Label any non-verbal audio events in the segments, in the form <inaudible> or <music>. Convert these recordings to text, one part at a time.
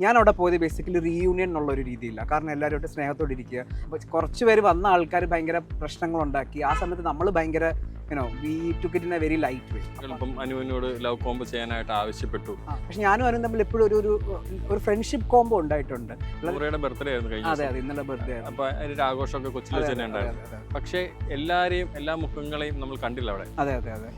ഞാൻ അവിടെ പോയത് ബേസിക്കലി റീയൂണിയൻ എന്നുള്ള ഒരു രീതിയില്ല കാരണം എല്ലാവരുമായിട്ട് സ്നേഹത്തോടെ ഇരിക്കുക. കുറച്ച് പേര് വന്ന ആൾക്കാർ ഭയങ്കര പ്രശ്നങ്ങളുണ്ടാക്കി. ആ സമയത്ത് നമ്മൾ ഭയങ്കര you know we took it in a very light way ഇപ്പം അനുവിനോട് ലവ് കോംബോ ചെയ്യാനായിട്ട് ആവശ്യപ്പെട്ടു. പക്ഷെ ഞാനും അവനും തമ്മിൽ എപ്പോഴും ഒരു ഒരു ഒരു ഫ്രണ്ട്ഷിപ്പ് കോംബോ ഉണ്ടായിട്ടുണ്ട്. നൂറയുടെ ബർത്ത്ഡേ ആയിരുന്നു കഴിഞ്ഞ അതെ ദിവസം. അതെ ഇന്നലെ ബർത്ത്ഡേ ആയിരുന്നു. അപ്പൊ അതിന്റെ ആഘോഷമൊക്കെ കൊച്ചിയിൽ തന്നെ ഉണ്ടായിരുന്നു. പക്ഷേ എല്ലാരെയും എല്ലാ മുഖങ്ങളെയും നമ്മൾ കണ്ടില്ല അവിടെ. അതെ അതെ അതെ.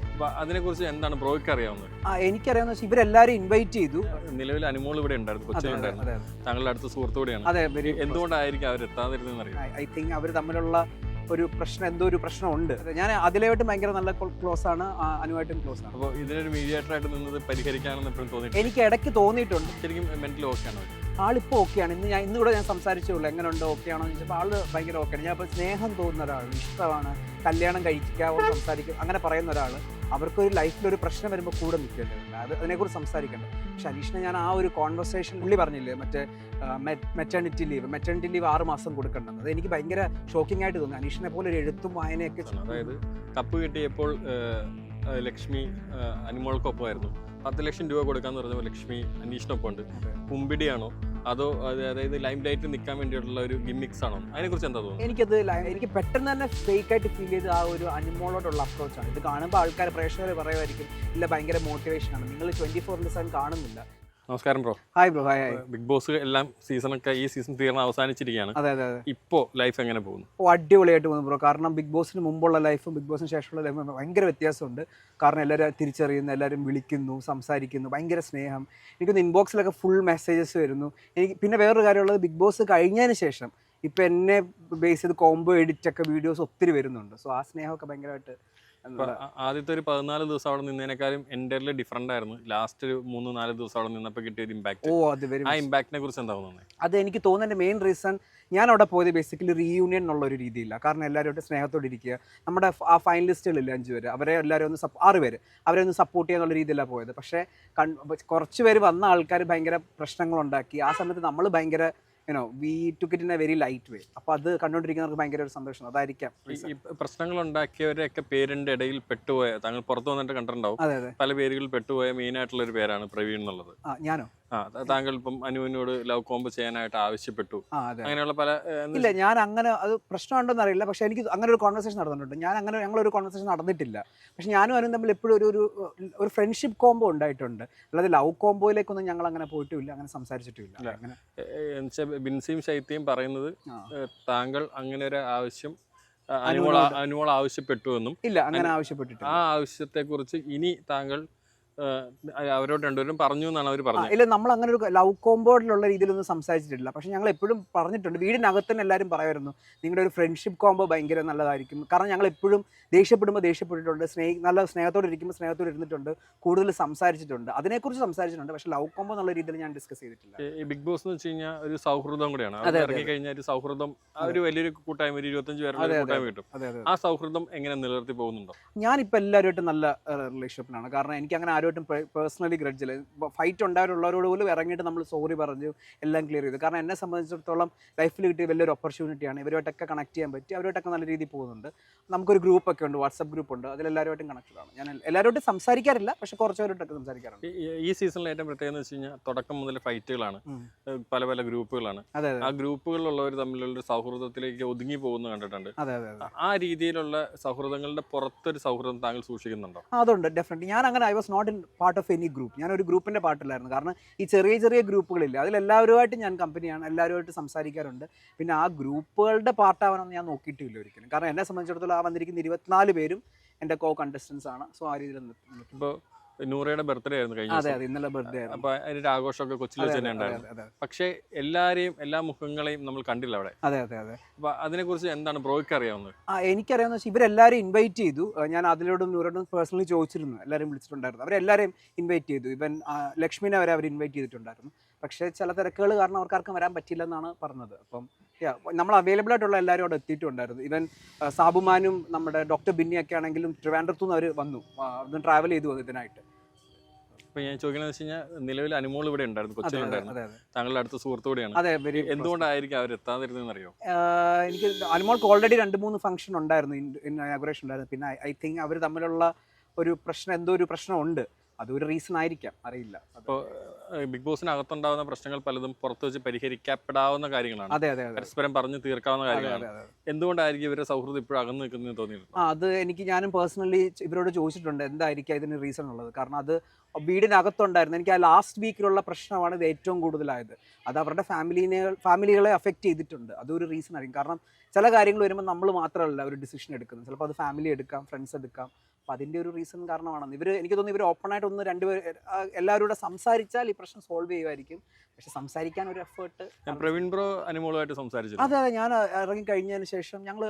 അതിനെ കുറിച്ച് എന്താണ് ബ്രോയ്ക്ക് അറിയാവുന്നത്? ആ എനിക്കറിയാവുന്ന വെച്ചാൽ ഇവരെല്ലാരും ഇൻവൈറ്റ് ചെയ്തു. നിലവിൽ അനുമോൾ ഇവിടെ ഉണ്ടായിരുന്നു കൊച്ചിയിലുണ്ടായിരുന്നു. താങ്കളുടെ അടുത്ത സുഹൃത്തു കൂടിയാണ്. അതെ എന്തുകൊണ്ടായിരിക്കും അവർ എത്താതിരുന്നറിയാം അറിയാം ഐ തിങ്ക് അവർ തമ്മിലുള്ള ഒരു പ്രശ്നം എന്തോ ഒരു പ്രശ്നമുണ്ട്. ഞാൻ അതിലായിട്ട് ഭയങ്കര നല്ല ക്ലോസ് ആണ്. അനുവായിട്ടും ക്ലോസ് ആണ്. അപ്പോൾ ഇതിനൊരു മീഡിയേറ്റർ ആയിട്ട് നിന്നത് പരിഹരിക്കാനെന്ന് എപ്പോഴും എനിക്ക് ഇടയ്ക്ക് തോന്നിയിട്ടുണ്ട്. ശരിക്കും അവർ ആളിപ്പോൾ ഓക്കെയാണ് ഇന്ന് ഞാൻ ഇന്നുകൂടെ ഞാൻ സംസാരിച്ചുള്ളൂ എങ്ങനെ ഉണ്ട് ഓക്കെ ആണോ എന്ന് ചോദിച്ചപ്പോൾ ആൾ ഭയങ്കര ഓക്കെയാണ് ഞാൻ ഇപ്പോൾ സ്നേഹം തോന്നുന്ന ഒരാൾ ഇഷ്ടമാണ്. കല്യാണം കഴിക്കാവോ സംസാരിക്കും. അങ്ങനെ പറയുന്ന ഒരാൾ അവർക്കൊരു ലൈഫിൽ ഒരു പ്രശ്നം വരുമ്പോൾ കൂടെ നിൽക്കേണ്ടതുണ്ട് അത് അതിനെക്കുറിച്ച് സംസാരിക്കേണ്ടത് പക്ഷെ അനീഷിനെ ഞാൻ ആ ഒരു കോൺവെർസേഷൻ പുള്ളി പറഞ്ഞില്ലേ മറ്റേ മെറ്റേണിറ്റി ലീവ് മെറ്റേണിറ്റി ലീവ് ആറ് മാസം കൊടുക്കേണ്ടത് അത് എനിക്ക് ഭയങ്കര ഷോക്കിംഗ് ആയിട്ട് തോന്നി. അനീഷിനെ പോലെ ഒരു എഴുത്തും വായനയൊക്കെ അതായത് കപ്പ് കിട്ടിയപ്പോൾ ലക്ഷ്മി അനുമോൾക്കൊപ്പമായിരുന്നു. പത്ത് ലക്ഷം രൂപ കൊടുക്കാന്ന് പറഞ്ഞപ്പോൾ ലക്ഷ്മി അനീഷിനൊപ്പം ഉണ്ട് കുമ്പിടിയാണോ? അതോ അതായത് ലൈം ലൈറ്റ് നിൽക്കാൻ വേണ്ടിയിട്ടുള്ള ഒരു ഗിമ്മിക്സ് ആണോ? അതിനെക്കുറിച്ച് എന്താ തോന്നുന്നത് എനിക്കത് എനിക്ക് പെട്ടെന്ന് തന്നെ ഫേക്ക് ആയിട്ട് ഫീൽ ചെയ്ത് ആ ഒരു അനിമോളോടുള്ള അപ്രോച്ചാണ് ഇത് കാണുമ്പോൾ ആൾക്കാർ പ്രേക്ഷകർ പറയുമായിരിക്കും ഇല്ല ഭയങ്കര മോട്ടിവേഷൻ ആണ്. നിങ്ങൾ ട്വന്റി ഫോർ സെവൻ കാണുന്നില്ല. നമസ്കാരം bro. Hi bro hi hi. Bigg Boss എല്ലാം സീസൺ ഒക്കെ ഈ സീസൺ തീർന്ന് അവസാനിച്ചിരിക്കുകയാണ്. അതെ അതെ അതെ. ഇപ്പോൾ ലൈഫ് എങ്ങനെ പോകുന്നു? ഓ അടിപൊളിയായിട്ട് പോകുന്നു ബ്രോ. കാരണം ബിഗ് ബോസിന് മുമ്പുള്ള ലൈഫും ബിഗ് ബോസിന് ശേഷമുള്ള ലൈഫും ഭയങ്കര വ്യത്യാസമുണ്ട്. കാരണം എല്ലാവരും തിരിച്ചറിയുന്നു എല്ലാവരും വിളിക്കുന്നു സംസാരിക്കുന്നു ഭയങ്കര സ്നേഹം. എനിക്കൊന്ന് ഇൻബോക്സിലൊക്കെ ഫുൾ മെസ്സേജസ് വരുന്നു. എനിക്ക് പിന്നെ വേറൊരു കാര്യമുള്ളത് ബിഗ് ബോസ് കഴിഞ്ഞതിന് ശേഷം ഇപ്പം എന്നെ ബേസ് ചെയ്ത് കോംബോ എഡിറ്റ് ഒക്കെ വീഡിയോസ് ഒത്തിരി വരുന്നുണ്ട്. സോ ആ സ്നേഹമൊക്കെ ഭയങ്കരമായിട്ട് ആദ്യത്തെ ഒരു പതിനാല് ദിവസം അവിടെ നിന്നതിനേക്കാളും എന്റെ ഡിഫറെന്റ് ആയിരുന്നു. ലാസ്റ്റ് ഒരു മൂന്ന് നാല് ദിവസം അവിടെ നിന്നപ്പോൾ കിട്ടിയ ഒരു ഓ ഇമ്പാക്ട് അത് വരും ആ ഇമ്പാക്റ്റിനെ കുറിച്ച് എന്താ തോന്നുന്നത് അത് എനിക്ക് തോന്നുന്നത് മെയിൻ റീസൺ ഞാൻ അവിടെ പോയത് ബേസിക്കലി റീയൂണിയൻ എന്നുള്ള ഒരു രീതിയില്ല. കാരണം എല്ലാവരുമായിട്ട് സ്നേഹത്തോടെ ഇരിക്കുക. നമ്മുടെ ആ ഫൈനലിസ്റ്റുകളില്ല അഞ്ച് പേര് അവരെ എല്ലാവരും ഒന്ന് ആറ് പേര് അവരെ ഒന്ന് സപ്പോർട്ട് ചെയ്യാന്നുള്ള രീതിയിലാണ് പോയത്. പക്ഷേ കുറച്ച് പേര് വന്ന ആൾക്കാർ ഭയങ്കര പ്രശ്നങ്ങളുണ്ടാക്കി. ആ സമയത്ത് നമ്മൾ ഭയങ്കര you know we took it in a very light way അപ്പോൾ അത് കണ്ടുകൊണ്ടിരിക്കുന്നവർക്ക് ഭയങ്കര ഒരു സന്തോഷം അതായിരിക്കാം ഈ- പ്രശ്നങ്ങൾ ഉണ്ടാക്കിയവരെയൊക്കെ പേരിന്റെ ഇടയിൽ പെട്ടുപോയ താങ്കൾ പുറത്തു വന്നിട്ട് കണ്ടിട്ടുണ്ടാവും. പല പേരുകളിൽ പെട്ടുപോയ മെയിൻ ആയിട്ടുള്ള ഒരു പേരാണ് പ്രവീൺ എന്നുള്ളത്. ഞാനോ? താങ്കൾ ഇപ്പം അനുവിനോട് ലവ് കോംബോ ചെയ്യാനായിട്ട് ആവശ്യപ്പെട്ടു. അങ്ങനെയുള്ള പല ഇല്ല ഞാൻ അങ്ങനെ അത് പ്രശ്നമുണ്ടോന്ന് അറിയില്ല. പക്ഷെ എനിക്ക് അങ്ങനെ ഒരു കോൺവെർസേഷൻ നടന്നിട്ടുണ്ട്. ഞാൻ അങ്ങനെ ഞങ്ങൾ ഒരു കോൺവെർസേഷൻ നടന്നിട്ടില്ല. പക്ഷെ ഞാനും അനും തമ്മിൽ എപ്പോഴും ഒരു ഒരു ഫ്രണ്ട്ഷിപ്പ് കോംബോ ഉണ്ടായിട്ടുണ്ട്. അല്ലാതെ ലവ് കോംബോയിലേക്കൊന്നും ഞങ്ങൾ അങ്ങനെ പോയിട്ടുമില്ല അങ്ങനെ. സംസാരിച്ചിട്ടില്ല ബിൻസിയും ശൈത്യയും പറയുന്നത് താങ്കൾ അങ്ങനെ ഒരു ആവശ്യം അനുമോൾ അനുമോൾ ആവശ്യപ്പെട്ടു എന്നും ഇല്ല അങ്ങനെ ആവശ്യപ്പെട്ടിട്ടില്ല. ആ ആവശ്യത്തെ കുറിച്ച് ഇനി താങ്കൾ അവരോട് രണ്ടുപേരും പറഞ്ഞു എന്നാണ് അവർ പറഞ്ഞത്. ഇല്ല നമ്മൾ അങ്ങനെ ഒരു ലവ് കോമ്പോയിലുള്ള രീതിയിലൊന്നും സംസാരിച്ചിട്ടില്ല. പക്ഷെ ഞങ്ങൾ എപ്പോഴും പറഞ്ഞിട്ടുണ്ട് വീടിനകത്ത് തന്നെ എല്ലാവരും പറയുമായിരുന്നു നിങ്ങളുടെ ഒരു ഫ്രണ്ട്ഷിപ്പ് കോംബോ ഭയങ്കര നല്ലതായിരിക്കും. കാരണം ഞങ്ങൾ എപ്പോഴും ദേഷ്യപ്പെടുമ്പോൾ ദേഷ്യപ്പെട്ടിട്ടുണ്ട് സ്നേഹ നല്ല സ്നേഹത്തോടെ ഇരിക്കുമ്പോൾ സ്നേഹത്തോടെ ഇരുന്നിട്ടുണ്ട് കൂടുതൽ സംസാരിച്ചിട്ടുണ്ട്. അതിനെക്കുറിച്ച് സംസാരിച്ചിട്ടുണ്ട് പക്ഷെ ലവ് കോംബോ എന്നുള്ള രീതിയിൽ ഞാൻ ഡിസ്കസ് ചെയ്തിട്ടില്ല. ഈ- ബിഗ് ബോസ് എന്ന് വെച്ച് കഴിഞ്ഞാൽ ഒരു സൗഹൃദം കൂടിയാണ്. ഇറങ്ങി കഴിഞ്ഞാൽ ഒരു സൗഹൃദം ഒരു വലിയൊരു കൂട്ടായ്മ ഒരു ഇരുപത്തഞ്ച് പേരുടെ കൂട്ടായ്മ കിട്ടും. ആ സൗഹൃദം എങ്ങനെ നിലനിർത്തി പോകുന്നുണ്ടോ? ഞാനിപ്പോൾ എല്ലാവരുമായിട്ട് നല്ല റിലേഷൻഷിപ്പിലാണ് കാരണം എനിക്ക് അങ്ങനെ ആരുമായിട്ടും പേഴ്സണലി ഗ്രഡ്ജില്ല ഫൈറ്റ് ഉണ്ടായിട്ടുള്ളവരോട് പോലും ഇറങ്ങിയിട്ട് നമ്മൾ സോറി പറഞ്ഞു എല്ലാം ക്ലിയർ ചെയ്തു. കാരണം എന്നെ സംബന്ധിച്ചിടത്തോളം ലൈഫിൽ കിട്ടിയ വലിയൊരു ഓപ്പർച്യൂണിറ്റിയാണ് ഇവരുമായിട്ടൊക്കെ കണക്ട് ചെയ്യാൻ പറ്റി. അവരുമായിട്ടൊക്കെ നല്ല രീതിയിൽ പോകുന്നുണ്ട്. നമുക്കൊരു ഗ്രൂപ്പ് ഒക്കെ ഉണ്ട് വാട്സപ്പ് ഗ്രൂപ്പ് ഉണ്ട്. അതിലെല്ലാവരുമായിട്ടും കണക്റ്റഡ് ആണ് ഞാൻ എല്ലാവരുമായിട്ടും സംസാരിക്കാറില്ല പക്ഷെ കുറച്ചുപേരോട്ടൊക്കെ സംസാരിക്കാറുണ്ട്. ഈ- സീസണിലെ ഏറ്റവും പ്രത്യേകത എന്ന് വെച്ച് കഴിഞ്ഞാൽ തുടക്കം മുതൽ ഫൈറ്റുകളാണ് പല പല ഗ്രൂപ്പുകളാണ് ആ ഗ്രൂപ്പുകളിലുള്ളവർ തമ്മിലുള്ള സൗഹൃദത്തിലേക്ക് ഒതുങ്ങി പോകുന്നു കണ്ടിട്ടുണ്ട്. അതെ അതെ അതെ. ആ- രീതിയിലുള്ള സൗഹൃദങ്ങളുടെ പുറത്തൊരു സൗഹൃദം താങ്കൾ സൂക്ഷിക്കുന്നുണ്ടോ? അതുണ്ട്. ഡെഫിനറ്റ് ഞാൻ അങ്ങനെ I was not in part of any group ഞാൻ ഒരു ഗ്രൂപ്പിന്റെ പാർട്ടിലായിരുന്നു കാരണം ഈ ചെറിയ ചെറിയ ഗ്രൂപ്പുകളില്ല അതിലെല്ലാവരുമായിട്ട് ഞാൻ കമ്പനിയാണ് എല്ലാവരുമായിട്ട് സംസാരിക്കാറുണ്ട്. പിന്നെ ആ ഗ്രൂപ്പുകളുടെ പാർട്ടാവാനൊന്നും ഞാൻ നോക്കിയിട്ടില്ല ഒരിക്കലും. കാരണം എന്നെ സംബന്ധിച്ചിടത്തോളം ആ വന്നിരിക്കുന്ന ഇരുപത്തിനാല് പേരും എന്റെ കോ കണ്ടസ്റ്റൻസ് ആണ്. സോ ആ രീതിയിൽ. ഇപ്പോൾ നൂറയുടെ ബർത്ത്ഡേ ആയിരുന്നു കഴിഞ്ഞ അതെ അതെ ഇന്നലെ ബർത്ത്ഡേ ആയിരുന്നു. അപ്പൊ അതിന്റെ ആഘോഷമൊക്കെ കൊച്ചിയിൽ വെച്ച് തന്നെ ഉണ്ടായിരുന്നു. പക്ഷേ എല്ലാരെയും എല്ലാ മുഖങ്ങളെയും നമ്മൾ കണ്ടില്ല അവിടെ. അതെ അതെ അതെ. അപ്പൊ അതിനെ കുറിച്ച് എന്താണ് ബ്രോയ്ക്ക് അറിയാവുന്നത്? ആ എനിക്കറിയാവുന്ന വെച്ചാൽ ഇവരെല്ലാവരും ഇൻവൈറ്റ് ചെയ്തു. ഞാൻ അതിലോടും നൂറോടും പേഴ്സണലി ചോദിച്ചിരുന്നു. എല്ലാവരും വിളിച്ചിട്ടുണ്ടായിരുന്നു. അവരെല്ലാവരെയും ഇൻവൈറ്റ് ചെയ്തു. ഇവൻ ലക്ഷ്മിനെ വരെ അവർ ഇൻവൈറ്റ് ചെയ്തിട്ടുണ്ടായിരുന്നു. പക്ഷേ ചില തിരക്കുകൾ കാരണം അവർക്കാർക്കും വരാൻ പറ്റില്ല എന്നാണ് പറഞ്ഞത്. അപ്പം നമ്മൾ അവൈലബിൾ ആയിട്ടുള്ള എല്ലാവരും അവിടെ എത്തിയിട്ടുണ്ടായിരുന്നു. ഈവൻ ആ, സാബുമാനും നമ്മുടെ ഡോക്ടർ ബിന്നിയൊക്കെ ആണെങ്കിലും ട്രിവാൻഡ്രത്തു നിന്ന് അവർ വന്നു. അവിടുന്ന് ട്രാവൽ ചെയ്തു വന്നു ഇതിനായിട്ട്. ഇപ്പൊ ഞാൻ ചോദിക്കുന്നത് വെച്ച് കഴിഞ്ഞാൽ നിലവിൽ അനുമോൾ ഇവിടെ ഉണ്ടായിരുന്നു അതെ താങ്കളുടെ അടുത്ത സുഹൃത്തു കൂടിയാണ്. അതെ എന്തുകൊണ്ടായിരിക്കും അവർ എത്താതിരുന്നതെന്ന് അറിയോ? എനിക്ക് അനുമോൾക്ക് ഓൾറെഡി രണ്ട് മൂന്ന് ഫംഗ്ഷൻ ഉണ്ടായിരുന്നു ഇൻ ഇനാഗുറേഷൻ ഉണ്ടായിരുന്നു. പിന്നെ ഐ തിങ്ക് അവർ തമ്മിലുള്ള ഒരു പ്രശ്നം എന്തോ ഒരു പ്രശ്നമുണ്ട്. അതൊരു റീസൺ ആയിരിക്കാം അറിയില്ല. അപ്പോൾ ബിഗ് ബോസിനകത്തുണ്ടാവുന്ന പ്രശ്നങ്ങൾ പലതും പുറത്ത് വെച്ച് പരിഹരിക്കപ്പെടാവുന്ന കാര്യങ്ങളാണ്. അതെ അതെ പരസ്പരം പറഞ്ഞു തീർക്കാവുന്ന കാര്യങ്ങളാണ്. എന്തുകൊണ്ടായിരിക്കും ഇവരുടെ സൗഹൃദം ഇപ്പോഴും അകന്നു നിൽക്കുന്നത് തോന്നിയിരുന്നു ആ അത് എനിക്ക് ഞാനും പേഴ്സണലി ഇവരോട് ചോദിച്ചിട്ടുണ്ട് എന്തായിരിക്കും ഇതിന് റീസൺ ഉള്ളത്? കാരണം അത് വീടിനകത്തുണ്ടായിരുന്നു. എനിക്ക് ആ ലാസ്റ്റ് വീക്കിലുള്ള പ്രശ്നമാണ് ഇത് ഏറ്റവും കൂടുതലായത്. അത് അവരുടെ ഫാമിലിനെ ഫാമിലികളെ അഫക്റ്റ് ചെയ്തിട്ടുണ്ട്. അതൊരു റീസൺ ആയിരിക്കും. കാരണം ചില കാര്യങ്ങൾ വരുമ്പോൾ നമ്മൾ മാത്രമല്ല ഒരു ഡിസിഷൻ എടുക്കുന്നത്. ചിലപ്പോൾ അത് ഫാമിലി എടുക്കാം ഫ്രണ്ട്സ് എടുക്കാം അപ്പം അതിന്റെ ഒരു റീസൺ കാരണമാണെന്ന്. ഇവർ എനിക്ക് തോന്നുന്നു ഇവർ ഓപ്പണായിട്ട് ഒന്ന് രണ്ടുപേർ എല്ലാവരും കൂടെ സംസാരിച്ചാൽ ഈ പ്രശ്നം സോൾവ് ചെയ്യുമായിരിക്കും. പക്ഷെ സംസാരിക്കാൻ ഒരു എഫേർട്ട് പ്രവീൺ ബ്രോ അനുമോളുമായിട്ട് സംസാരിച്ചു അതെ അതെ. ഞാൻ ഇറങ്ങി കഴിഞ്ഞതിന് ശേഷം ഞങ്ങൾ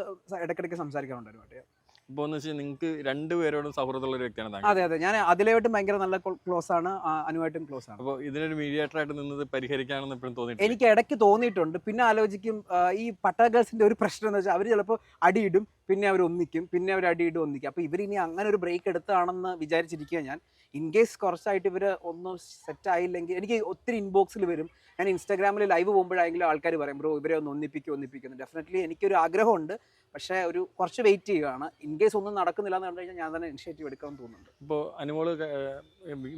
ഇടയ്ക്കിടയ്ക്ക് സംസാരിക്കാറുണ്ടായിരുന്നു. ഇപ്പോൾ എന്ന് വെച്ചാൽ നിങ്ങൾക്ക് രണ്ടുപേരോടും സൗഹൃദമുള്ള ഒരു വ്യക്തിയാണ് താങ്കൾ. അതെ അതെ. ഞാൻ അതിലായിട്ടും ഭയങ്കര നല്ല ക്ലോസ് ആണ്. അനുവായിട്ടും ക്ലോസ് ആണ്. അപ്പോൾ ഇതിനൊരു മീഡിയേറ്റർ ആയിട്ട് നിന്നത് പരിഹരിക്കാണെന്ന് എപ്പോഴും തോന്നിയിട്ടില്ല? എനിക്ക് ഇടയ്ക്ക് തോന്നിയിട്ടുണ്ട്. പിന്നെ ആലോചിക്കും ഈ പട്ടാ ഗേൾസിന്റെ ഒരു പ്രശ്നം എന്ന് വെച്ചാൽ അവർ ചിലപ്പോൾ അടിയിടും പിന്നെ അവർ ഒന്നിക്കും പിന്നെ അവർ അടിയിടും ഒന്നിക്കും. അപ്പോൾ ഇവർ ഇനി അങ്ങനെ ഒരു ബ്രേക്ക് എടുത്താണെന്ന് വിചാരിച്ചിരിക്കുക ഞാൻ. ഇൻ കേസ് കുറച്ചായിട്ട് ഇവർ ഒന്നും സെറ്റ് ആയില്ലെങ്കിൽ എനിക്ക് ഒത്തിരി ഇൻബോക്സിൽ വരും. ഞാൻ ഇൻസ്റ്റാഗ്രാമിൽ ലൈവ് പോകുമ്പോഴായെങ്കിലും ആൾക്കാർ പറയും ബ്രോ ഇവരെ ഒന്ന് ഒന്നിപ്പിക്കും ഒന്നിപ്പിക്കുന്നു ഡെഫിനറ്റ്ലി എനിക്കൊരു ആഗ്രഹമുണ്ട്. പക്ഷേ ഒരു കുറച്ച് വെയിറ്റ് ചെയ്യുകയാണ്. ഇൻ കേസ് ഒന്നും നടക്കുന്നില്ല എന്ന് കണ്ടു കഴിഞ്ഞാൽ ഞാൻ തന്നെ ഇനിഷ്യേറ്റീവ് എടുക്കാൻ തോന്നുന്നുണ്ട്. ഇപ്പോൾ അനുമോൾ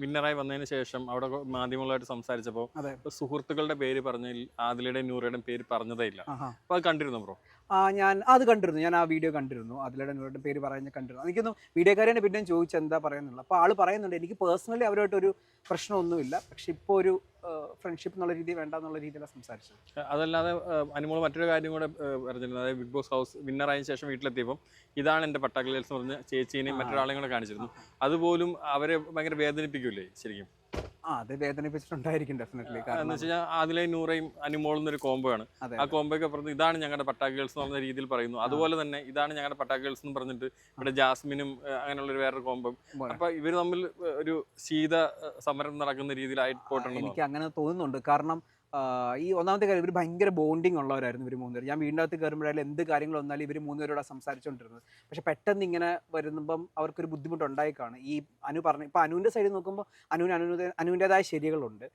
വിന്നറായി വന്നതിന് ശേഷം അവിടെ മാധ്യമങ്ങളായിട്ട് സംസാരിച്ചപ്പോൾ അതെ. ഇപ്പോൾ സുഹൃത്തുക്കളുടെ പേര് പറഞ്ഞതിൽ ആദിലയുടെ നൂറയുടെയും പേര് പറഞ്ഞതേ ഇല്ല. അപ്പോൾ അത് കണ്ടിരുന്നു ബ്രോ? ആ ഞാൻ അത് കണ്ടിരുന്നു. ഞാൻ ആ വീഡിയോ കണ്ടിരുന്നു. അതിലൂടെ നിങ്ങളുടെ പേര് പറയുന്നത് കണ്ടിരുന്നു. എനിക്കൊന്നും വീഡിയോക്കാരനെ പിന്നെയും ചോദിച്ചെന്താ പറയുന്നുള്ളൂ അപ്പോൾ ആൾ പറയുന്നുണ്ട്. എനിക്ക് പേഴ്സണലി അവരുമായിട്ടൊരു പ്രശ്നമൊന്നുമില്ല. പക്ഷെ ഇപ്പോൾ ഒരു ഫ്രണ്ട്ഷിപ്പ് എന്നുള്ള രീതി വേണ്ട എന്നുള്ള രീതിയിലാണ് സംസാരിച്ചത് അതല്ലാതെ അനുമോൾ മറ്റൊരു കാര്യം കൂടെ പറഞ്ഞിരുന്നു അതായത് ബിഗ് ബോസ് ഹൗസ് വിന്നർ ആയതിനു ശേഷം വീട്ടിലെത്തിയപ്പോൾ ഇതാണ് എന്റെ പട്ടാക്കളിൽസ് എന്ന് പറഞ്ഞ ചേച്ചീനെയും. മറ്റൊരാളെയും കൂടെ കാണിച്ചിരുന്നു. അതുപോലും അവരെ ഭയങ്കര വേദനിപ്പിക്കൂലേ ശരിക്കും? അത് വേദനിപ്പിച്ചിട്ടുണ്ടായിരിക്കും ഡെഫിനറ്റ്ലി എന്ന് കാരണം വെച്ചാൽ അതിലെ നൂറയും അനുമോളും എന്നൊരു കോംബോ ആണ് ആ കോംബോയ്ക്ക് അപ്പുറത്ത് ഇതാണ് ഞങ്ങളുടെ പട്ടാക്കികൾസ് എന്ന് പറഞ്ഞ രീതിയിൽ പറയുന്നു. അതുപോലെ തന്നെ ഇതാണ് ഞങ്ങളുടെ പട്ടാക്കികൾസ് എന്ന് പറഞ്ഞിട്ട് ഇവിടെ ജാസ്മിനും അങ്ങനെയുള്ള ഒരു വേറൊരു കോംബോ. അപ്പൊ ഇവർ തമ്മിൽ ഒരു ശീത സമരം നടക്കുന്ന രീതിയിലായിട്ട് പോയിട്ടുണ്ട് എനിക്ക് അങ്ങനെ തോന്നുന്നുണ്ട്. കാരണം ഈ ഒന്നാമത്തെ കാര്യം ഇവർ ഭയങ്കര ബോണ്ടിങ് ഉള്ളവരായിരുന്നു ഇവർ മൂന്നുപേർ ഞാൻ വീടിനകത്ത് കയറുമ്പോഴായാലും എന്ത് കാര്യങ്ങൾ വന്നാലും ഇവർ മൂന്നുപേരോട് സംസാരിച്ചുകൊണ്ടിരുന്നത് പക്ഷെ പെട്ടെന്ന് ഇങ്ങനെ വരുമ്പം അവർക്കൊരു ബുദ്ധിമുട്ട് കാണും ഈ അനു പറഞ്ഞ ഇപ്പം അനുവിന്റെ സൈഡിൽ നോക്കുമ്പോൾ അനുവിന് അനു അനുവിന്റെതായ ശരികളുണ്ട്.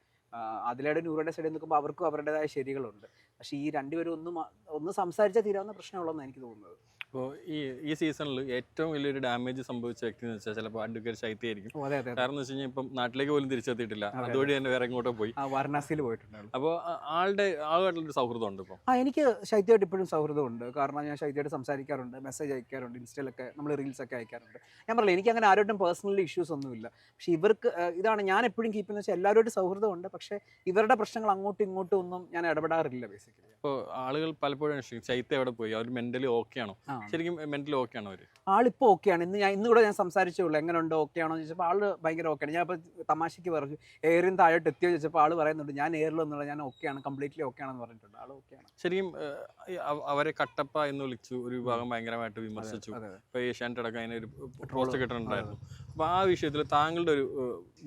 അതിലൂടെ നൂറിന്റെ സൈഡിൽ നോക്കുമ്പോൾ അവർക്കും അവരുടേതായ ശരികളുണ്ട്. പക്ഷേ ഈ രണ്ടുപേരും ഒന്നും ഒന്ന് സംസാരിച്ചാൽ തീരാവുന്ന പ്രശ്നമുള്ളതെന്നാണ് എനിക്ക് തോന്നുന്നത്. അപ്പോൾ ഈ ഈ സീസണിൽ ഏറ്റവും വലിയൊരു ഡാമേജ് സംഭവിച്ച വ്യക്തി എന്ന് വെച്ചാൽ ചിലപ്പോൾ അഡ്വക്കേറ്റ് ശൈത്യം ആയിരിക്കും. കാരണം എന്ന് വെച്ച് കഴിഞ്ഞാൽ ഇപ്പം നാട്ടിലേക്ക് പോലും തിരിച്ചെത്തിയിട്ടില്ല. അതുവഴി തന്നെ വേറെ എങ്ങോട്ടോ പോയി. വാരണാസിയിൽ പോയിട്ടുണ്ട് അപ്പോൾ ആളുടെ ആളുമായിട്ടുള്ളൊരു സൗഹൃദം ഉണ്ട് ഇപ്പോൾ ആ എനിക്ക് ശൈത്യമായിട്ട് ഇപ്പോഴും സൗഹൃദമുണ്ട്. കാരണം ഞാൻ ശൈത്യമായിട്ട് സംസാരിക്കാറുണ്ട് മെസ്സേജ് അയക്കാറുണ്ട് ഇൻസ്റ്റയിലൊക്കെ നമ്മൾ റീൽസ് ഒക്കെ അയക്കാറുണ്ട്. ഞാൻ പറയുന്നത് എനിക്ക് അങ്ങനെ ആരോട്ടും പേഴ്സണലി ഇഷ്യൂസ് ഒന്നുമില്ല. പക്ഷെ ഇവർക്ക് ഇതാണ് ഞാൻ എപ്പോഴും കീപ്പ് എന്ന് വെച്ചാൽ എല്ലാവരുമായിട്ട് സൗഹൃദമുണ്ട്. പക്ഷേ ഇവരുടെ പ്രശ്നങ്ങൾ അങ്ങോട്ടും ഇങ്ങോട്ടും ഒന്നും ഞാൻ ഇടപെടാറില്ല ബേസിക്കലി ഇപ്പോൾ ആളുകൾ പലപ്പോഴും ശൈത്യം എവിടെ പോയി? അവർ മെന്റലി ഓക്കെ ആണോ? ശരിക്കും മെന്റലി ഓക്കെ ആണോ അവർ ആളിപ്പോൾ ഓക്കെയാണ് ഇന്ന് ഞാൻ ഇന്ന് കൂടെ ഞാൻ സംസാരിച്ചുള്ളൂ എങ്ങനെയുണ്ട് ഓക്കെ ആണോ എന്ന് ചോദിച്ചപ്പോൾ ആൾ ഭയങ്കര ഓക്കെയാണ് ഞാൻ ഇപ്പോൾ തമാശയ്ക്ക് പറഞ്ഞു എയറിന് താഴോട്ട് എത്തിയോ? ചോദിച്ചപ്പോൾ ആൾ പറയുന്നുണ്ട് ഞാൻ എയറിലൊന്നുമില്ല ഞാൻ ഓക്കെയാണ് കംപ്ലീറ്റ്ലി ഓക്കെ ആണെന്ന് പറഞ്ഞിട്ടുണ്ട്. ആൾ ഓക്കെയാണ് ശരിക്കും അവരെ കട്ടപ്പ എന്ന് വിളിച്ചു. ഒരു വിഭാഗം ഭയങ്കരമായിട്ട് വിമർശിച്ചു. ഇപ്പോൾ ഏഷ്യാനെറ്റ് അടക്കം അതിനൊരു പോസ്റ്റ് കിട്ടുന്നുണ്ടായിരുന്നു അപ്പോൾ ആ വിഷയത്തിൽ താങ്കളുടെ ഒരു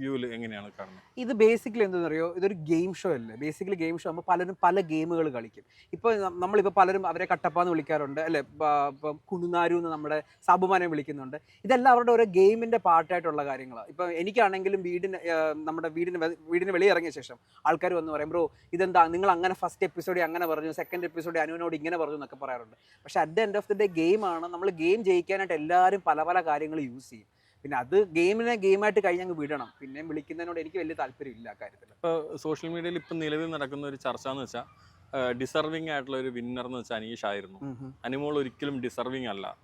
വ്യൂവിൽ എങ്ങനെയാണ് കാണുന്നത്? ഇത് ബേസിക്കലി എന്താണെന്നറിയോ ഇതൊരു ഗെയിം ഷോ അല്ലേ? ബേസിക്കലി ഗെയിം ഷോ ആകുമ്പോൾ പലരും പല ഗെയിമുകൾ കളിക്കും. ഇപ്പോൾ നമ്മളിപ്പോൾ പലരും അവരെ കട്ടപ്പ എന്ന് വിളിക്കാറുണ്ട്. അല്ലെ? ഇപ്പം കുണുനാരു എന്ന് നമ്മുടെ സാബുമാനെ വിളിക്കുന്നുണ്ട്. ഇതെല്ലാം അവരുടെ ഓരോ ഗെയിമിന്റെ പാർട്ടായിട്ടുള്ള കാര്യങ്ങളാണ് ഇപ്പം എനിക്കാണെങ്കിലും വീടിന് നമ്മുടെ വീടിന് വീടിന് വെളിയിറങ്ങിയ ശേഷം ആൾക്കാർ വന്ന് പറയും ബ്രോ ഇതെന്താ? നിങ്ങൾ അങ്ങനെ ഫസ്റ്റ് എപ്പിസോഡ് അങ്ങനെ പറഞ്ഞു സെക്കൻഡ് എപ്പിസോഡ് അനുവിനോട് ഇങ്ങനെ പറഞ്ഞു എന്നൊക്കെ പറയാറുണ്ട്. പക്ഷേ at the end of the day ഗെയിമാണ് നമ്മൾ ഗെയിം ജയിക്കാനായിട്ട് എല്ലാവരും പല പല കാര്യങ്ങൾ യൂസ് ചെയ്യും. പിന്നെ അത് ഗെയിമിനെ ഗെയിമായിട്ട് കഴിഞ്ഞങ്ങ് വിടണം. പിന്നെയും വിളിക്കുന്നതിനോട് എനിക്ക് വലിയ താല്പര്യമില്ല കാര്യത്തിൽ ഇപ്പോൾ സോഷ്യൽ മീഡിയയിൽ ഇപ്പം നിലവിൽ നടക്കുന്ന ഒരു ചർച്ച എന്ന് വെച്ചാൽ ഡിസർവിങ് ആയിട്ടുള്ള ഒരു വിന്നർ എന്ന് വെച്ചാൽ അനീഷ് ആയിരുന്നു. അനുമോൾ ഒരിക്കലും ഡിസർവിങ് അല്ല.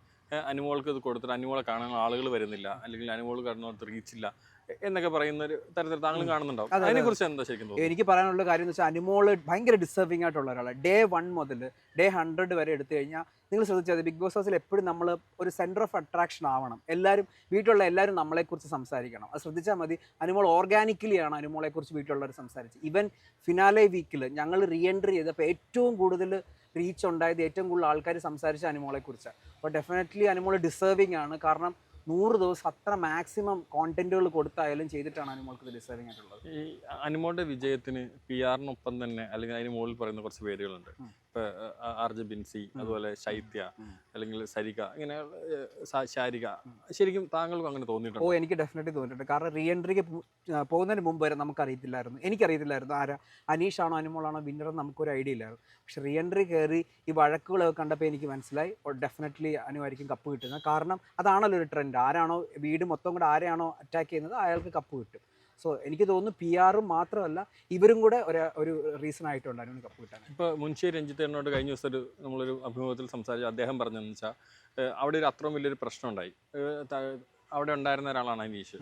അനിമോൾക്ക് ഇത് കൊടുത്തിട്ട് അനുമോളെ കാണാൻ ആളുകൾ വരുന്നില്ല. അല്ലെങ്കിൽ അനുമോൾ കടന്നു റീച്ച് ഇല്ല. എ- എന്നൊക്കെ പറയുന്ന ഒരു തരത്തിൽ താങ്കളും കാണുന്നുണ്ടാവും. അതെ, അതെ. അതിനെ കുറിച്ച് എന്താ ശരിക്കും എനിക്ക് പറയാനുള്ള കാര്യം എന്ന് വെച്ചാൽ അനുമോൾ ഭയങ്കര ഡിസേർവിംഗ് ആയിട്ടുള്ള ഒരാളാണ് ഡേ വൺ മുതൽ ഡേ ഹൺഡ്രഡ് വരെ എടുത്തു കഴിഞ്ഞാൽ നിങ്ങൾ ശ്രദ്ധിച്ചാൽ ബിഗ് ബോസ് ഹൗസിൽ എപ്പോഴും നമ്മൾ ഒരു സെന്റർ ഓഫ് അട്രാക്ഷൻ ആവണം. എല്ലാവരും വീട്ടിലുള്ള എല്ലാവരും നമ്മളെക്കുറിച്ച് സംസാരിക്കണം. അത് ശ്രദ്ധിച്ചാൽ മതി. അനുമോൾ ഓർഗാനിക്കലിയാണ് അനുമോളെക്കുറിച്ച് വീട്ടിലുള്ളവർ സംസാരിച്ചത്. ഇവൻ ഫിനാലെ വീക്കിൽ ഞങ്ങൾ റീ എൻട്രി ചെയ്തപ്പോൾ ഏറ്റവും കൂടുതൽ റീച്ച് ഉണ്ടായത് ഏറ്റവും കൂടുതൽ ആൾക്കാർ സംസാരിച്ച അനുമോളെക്കുറിച്ചാണ്. അപ്പോൾ ഡെഫിനറ്റ്ലി അനിമോൾ ഡിസേർവിംഗ് ആണ്. കാരണം നൂറ് ദിവസം അത്ര മാക്സിമം കോണ്ടന്റുകൾ കൊടുത്തായാലും ചെയ്തിട്ടാണ് അനുമോൾക്ക് ഇത് ഡിസേർവിംഗ് ആയിട്ടുള്ളത്. ഈ അനുമോളുടെ വിജയത്തിന് പി ആറിനൊപ്പം തന്നെ അല്ലെങ്കിൽ അതിന് മുകളിൽ പറയുന്ന കുറച്ച് പേരുകളുണ്ട്. ഇപ്പൊ ആർജ ബിൻസി അതുപോലെ ശൈത്യ. അല്ലെങ്കിൽ സരിക ഇങ്ങനെ ശാരിക ശരിക്കും താങ്കൾക്കും അങ്ങനെ ഓ തോന്നിയിട്ടുണ്ട് എനിക്ക് ഡെഫിനറ്റ്ലി തോന്നിയിട്ടുണ്ട്. കാരണം റീ എൻട്രിക്ക് പോകുന്നതിന് മുമ്പ് വരെ നമുക്കറിയത്തില്ലായിരുന്നു. എനിക്കറിയത്തില്ലായിരുന്നു ആരാ അനീഷാണോ അനുമോളാണോ വിന്നർ നമുക്കൊരു ഐഡിയ ഇല്ലായിരുന്നു. പക്ഷെ റീ എൻട്രി കയറി ഈ വഴക്കുകളൊക്കെ കണ്ടപ്പോൾ എനിക്ക് മനസ്സിലായി ഡെഫിനറ്റ്ലി അനുവായിരിക്കും കപ്പ് കിട്ടുന്നത്. കാരണം അതാണല്ലോ ഒരു ട്രെൻഡ് ആരാണോ വീട് മൊത്തം കൂടെ ആരെയാണോ അറ്റാക്ക് ചെയ്യുന്നത് അയാൾക്ക് കപ്പ് കിട്ടും. സോ എനിക്ക് തോന്നുന്നു പി ആറും മാത്രമല്ല ഇവരും കൂടെ ഒരു ഒരു റീസൺ ആയിട്ടുണ്ട് അനുവിന് കപ്പ് കിട്ടാൻ. ഇപ്പൊ മുൻഷി രഞ്ജിത്തേനോട് കഴിഞ്ഞ ദിവസം ഒരു നമ്മളൊരു അഭിമുഖത്തിൽ സംസാരിച്ചു. അദ്ദേഹം പറഞ്ഞതെന്ന് വെച്ചാൽ അവിടെ ഒരു അത്രയും വലിയൊരു പ്രശ്നം ഉണ്ടായി അവിടെ ഉണ്ടായിരുന്ന ഒരാളാണ് അനീഷ്.